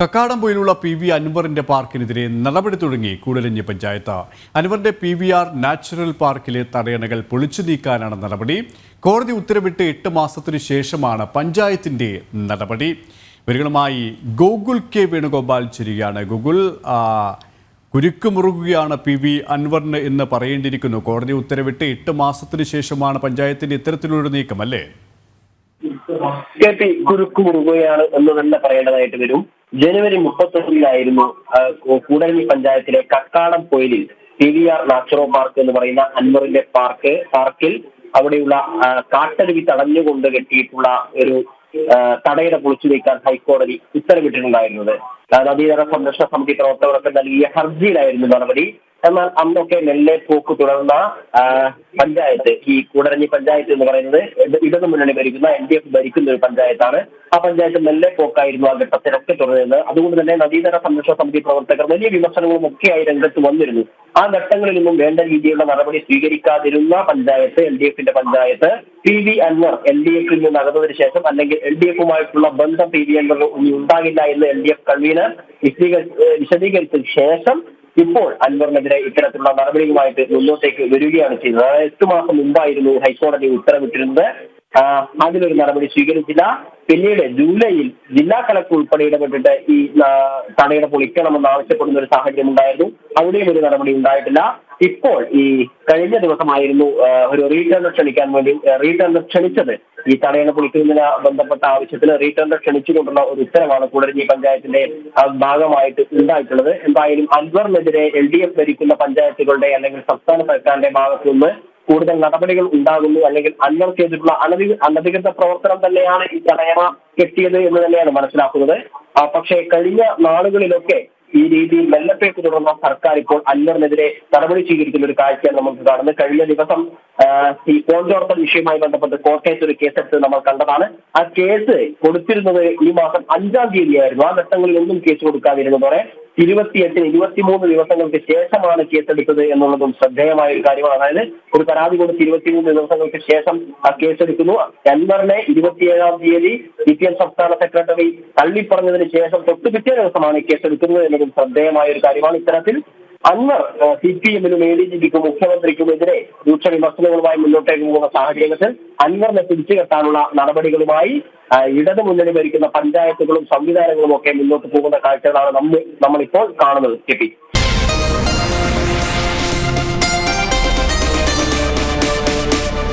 കക്കാടംപൊയിലുള്ള P V അൻവറിന്റെ പാർക്കിനെതിരെ നടപടി തുടങ്ങി കൂടലഞ്ഞി പഞ്ചായത്ത്. അൻവറിന്റെ പി വി ആർ നാച്ചുറൽ പാർക്കിലെ തടയണകൾ പൊളിച്ചു നീക്കാനാണ് നടപടി. കോടതി ഉത്തരവിട്ട് എട്ട് മാസത്തിനു ശേഷമാണ് പഞ്ചായത്തിന്റെ നടപടി. വിവരങ്ങളുമായി ഗോകുൽ കെ വേണുഗോപാൽ ചേരുകയാണ്. ഗോകുൽ കുരുക്കുമുറുകയാണ് പി വി അൻവറിന് എന്ന് പറയേണ്ടിയിരിക്കുന്നു. കോടതി ഉത്തരവിട്ട് എട്ട് മാസത്തിനു ശേഷമാണ് പഞ്ചായത്തിന്റെ ഇത്തരത്തിലൊരു നീക്കം അല്ലേ? കെ പി എന്ന് തന്നെ പറയേണ്ടതായിട്ട് വരും. ജനുവരി മുപ്പത്തൊന്നിലായിരുന്നു കൂടരഞ്ഞി പഞ്ചായത്തിലെ കക്കാടം പൊയിലിൽ P V R Natura park എന്ന് പറയുന്ന അൻവറിന്റെ പാർക്ക് പാർക്കിൽ അവിടെയുള്ള കാട്ടരുവി തടഞ്ഞുകൊണ്ട് കെട്ടിയിട്ടുള്ള ഒരു തടയിട പൊളിച്ചു നീക്കാൻ ഹൈക്കോടതി ഉത്തരവിട്ടിട്ടുണ്ടായിരുന്നത്. നദീതര സംരക്ഷണ സമിതി പ്രവർത്തകർക്ക് നൽകിയ ഹർജിയിലായിരുന്നു നടപടി. എന്നാൽ അന്നൊക്കെ നെല്ലെ പോക്ക് തുടർന്ന പഞ്ചായത്ത് ഈ കൂടരഞ്ഞി പഞ്ചായത്ത് എന്ന് പറയുന്നത് ഇട- ഇടതു മുന്നണി ഭരിക്കുന്ന എൽ ഡി എഫ് ഭരിക്കുന്ന ഒരു പഞ്ചായത്താണ്. പഞ്ചായത്ത് നെല്ലെ പോക്കായിരുന്നു ആ ഘട്ടത്തിലൊക്കെ തുടരുന്നത്. അതുകൊണ്ട് തന്നെ നദീതര സംരക്ഷണ സമിതി പ്രവർത്തകർ വലിയ വിമർശനങ്ങളും ഒക്കെയായി രംഗത്ത് വന്നിരുന്നു. ആ ഘട്ടങ്ങളിലൊന്നും വേണ്ട രീതിയിലുള്ള നടപടി സ്വീകരിക്കാതിരുന്ന പഞ്ചായത്ത് എൽ ഡി എഫിന്റെ panchayat P V Anvar L D എഫിൽ നിന്ന് അകന്നതിന് ശേഷം അല്ലെങ്കിൽ എൽ ഡി എഫുമായിട്ടുള്ള ബന്ധം പി വി അൻവർ ഇനി ഉണ്ടാകില്ല എന്ന് എൽ ഡി എഫ് കൺവീനർ വിശദീകരി- വിശദീകരിച്ചതിന് ശേഷം ഇപ്പോൾ അൻവറിനെതിരെ ഇത്തരത്തിലുള്ള നടപടിയുമായിട്ട് മുന്നോട്ടേക്ക് വരികയാണ് ചെയ്തത്. അതായത് എട്ട് മാസം മുമ്പായിരുന്നു ഹൈക്കോടതി ഉത്തരവിട്ടിരുന്നത്. അതിലൊരു നടപടി സ്വീകരിച്ചില്ല. പിന്നീട് ജൂലൈയിൽ ജില്ലാ കളക്ടർ ഉൾപ്പെടെ ഇടപെട്ടിട്ട് ഈ തടയിട പൊളിക്കണമെന്ന് ആവശ്യപ്പെടുന്ന ഒരു സാഹചര്യം ഉണ്ടായിരുന്നു. അവിടെയും ഒരു നടപടി ഉണ്ടായിട്ടില്ല. ഇപ്പോൾ ഈ കഴിഞ്ഞ ദിവസമായിരുന്നു ഒരു റീടേണർ ക്ഷണിക്കാൻ വേണ്ടി റീടേണർ ക്ഷണിച്ചത്. ഈ തടയണ പൊളിക്കുന്നതിന് ബന്ധപ്പെട്ട ആവശ്യത്തിന് റീടേണർ ക്ഷണിച്ചുകൊണ്ടുള്ള ഒരു ഉത്തരവാണ് കുടരഞ്ഞി പഞ്ചായത്തിന്റെ ഭാഗമായിട്ട് ഉണ്ടായിട്ടുള്ളത്. എന്തായാലും അൻവറിനെതിരെ എൽ ഡി എഫ് ഭരിക്കുന്ന പഞ്ചായത്തുകളുടെ അല്ലെങ്കിൽ സംസ്ഥാന സർക്കാരിന്റെ ഭാഗത്തു നിന്ന് കൂടുതൽ നടപടികൾ ഉണ്ടാകുന്നു അല്ലെങ്കിൽ അന്നർ ചെയ്തിട്ടുള്ള അനധി അനധികൃത പ്രവർത്തനം തന്നെയാണ് ഈ തടയണ കെട്ടിയത് എന്ന് തന്നെയാണ് മനസ്സിലാക്കുന്നത്. പക്ഷേ കഴിഞ്ഞ നാളുകളിലൊക്കെ ഈ രീതിയിൽ വെള്ളപ്പേക്ക് തുടർന്ന സർക്കാർ ഇപ്പോൾ അന്നറിനെതിരെ നടപടി സ്വീകരിക്കുന്ന ഒരു കാഴ്ചയാണ് നമുക്ക് കാണുന്നത്. കഴിഞ്ഞ ദിവസം ഈ കോഞ്ചോർത്തൽ വിഷയവുമായി ബന്ധപ്പെട്ട് കോട്ടയത്ത് ഒരു കേസെടുത്ത് നമ്മൾ കണ്ടതാണ്. ആ കേസ് കൊടുത്തിരുന്നത് ഈ മാസം അഞ്ചാം തീയതിയായിരുന്നു. ആ ഘട്ടങ്ങളിൽ ഒന്നും കേസ് കൊടുക്കാതിരുന്നതോടെ ഇരുപത്തിയെട്ടിന് ഇരുപത്തിമൂന്ന് ദിവസങ്ങൾക്ക് ശേഷമാണ് കേസെടുത്തത് എന്നുള്ളതും ശ്രദ്ധേയമായ ഒരു കാര്യമാണ്. അതായത് ഒരു പരാതി കൊടുത്ത് ഇരുപത്തിമൂന്ന് ദിവസങ്ങൾക്ക് ശേഷം ആ കേസെടുക്കുന്നു. എൻവറിനെ ഇരുപത്തിയേഴാം തീയതി സി പി എം സംസ്ഥാന സെക്രട്ടറി തള്ളിപ്പറഞ്ഞതിന് ശേഷം തൊട്ടു പിറ്റേ ദിവസമാണ് കേസെടുക്കുന്നത് എന്നതും ശ്രദ്ധേയമായ ഒരു കാര്യമാണ്. ഇത്തരത്തിൽ അൻവർ സി പി എമ്മിനും എ ഡി ജി പിക്കും മുഖ്യമന്ത്രിക്കും മുഖ്യമന്ത്രിക്കുമെതിരെ രൂക്ഷ വിമർശനങ്ങളുമായി മുന്നോട്ടേക്ക് പോകുന്ന സാഹചര്യത്തിൽ അൻവറിനെ പിടിച്ചുകെട്ടാനുള്ള നടപടികളുമായി ഇടതു മുന്നണി ഭരിക്കുന്ന പഞ്ചായത്തുകളും സംവിധാനങ്ങളും ഒക്കെ മുന്നോട്ട് പോകുന്ന കാഴ്ചകളാണ് നമ്മൾ നമ്മളിപ്പോൾ കാണുന്നത് കെ